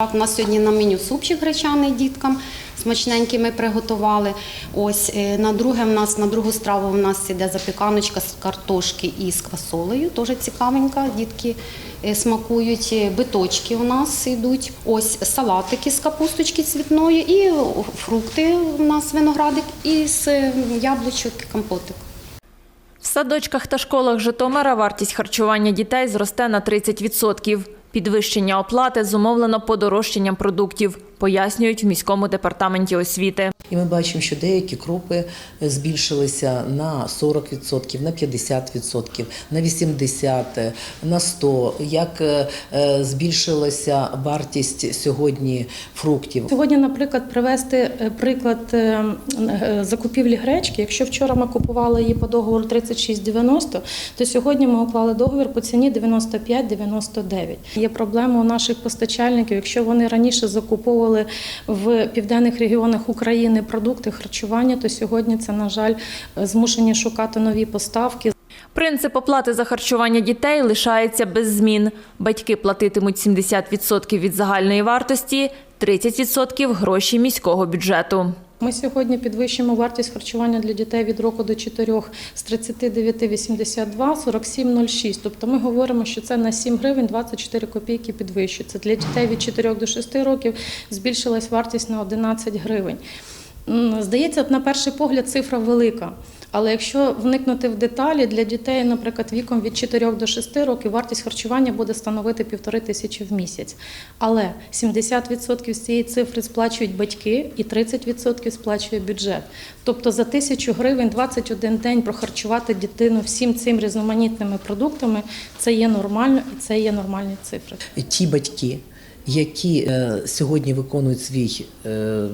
Так, у нас сьогодні на меню супчик гречаний діткам. Смачненький ми приготували. Ось е, на друге в нас на другу страву в нас іде запіканочка з картошки і з квасолею. Дуже цікавенька. Дітки е, смакують. Е, Биточки у нас йдуть. Ось салатики з капусточки цвітної і фрукти у нас виноградик і з яблучок компотик. В садочках та школах Житомира вартість харчування дітей зросте на 30%. Підвищення оплати зумовлено подорожчанням продуктів, пояснюють в міському департаменті освіти. І ми бачимо, що деякі крупи збільшилися на 40%, на 50%, на 80%, на 100%. Як е, збільшилася вартість сьогодні фруктів? Сьогодні, наприклад, привести е, приклад е, закупівлі гречки. Якщо вчора ми купували її по договору 36,90, то сьогодні ми уклали договір по ціні 95,99. Є проблема у наших постачальників. Якщо вони раніше закуповували в південних регіонах України продукти харчування, то сьогодні це, на жаль, змушені шукати нові поставки. Принцип оплати за харчування дітей лишається без змін. Батьки платитимуть 70% від загальної вартості, 30% – гроші міського бюджету. Ми сьогодні підвищимо вартість харчування для дітей від року до 4 з 39,82 47,06. Тобто ми говоримо, що це на 7 гривень 24 копійки підвищується. Для дітей від 4 до 6 років збільшилась вартість на 11 гривень. Здається, на перший погляд цифра велика. Але якщо вникнути в деталі, для дітей, наприклад, віком від 4 до 6 років вартість харчування буде становити півтори тисячі в місяць. Але 70% з цієї цифри сплачують батьки і 30% сплачує бюджет. Тобто за тисячу гривень 21 день прохарчувати дитину всім цим різноманітними продуктами це є нормально і це є нормальні цифри. Ті батьки, які е, сьогодні виконують свій е,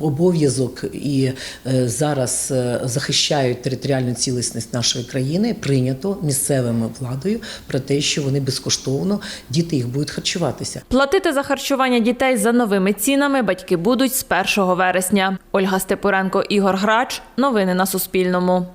обов'язок і е, зараз захищають територіальну цілісність нашої країни, прийнято місцевою владою про те, що вони безкоштовно діти їх будуть харчуватися. Платити за харчування дітей за новими цінами батьки будуть з 1 вересня. Ольга Степуренко, Ігор Грач. Новини на Суспільному.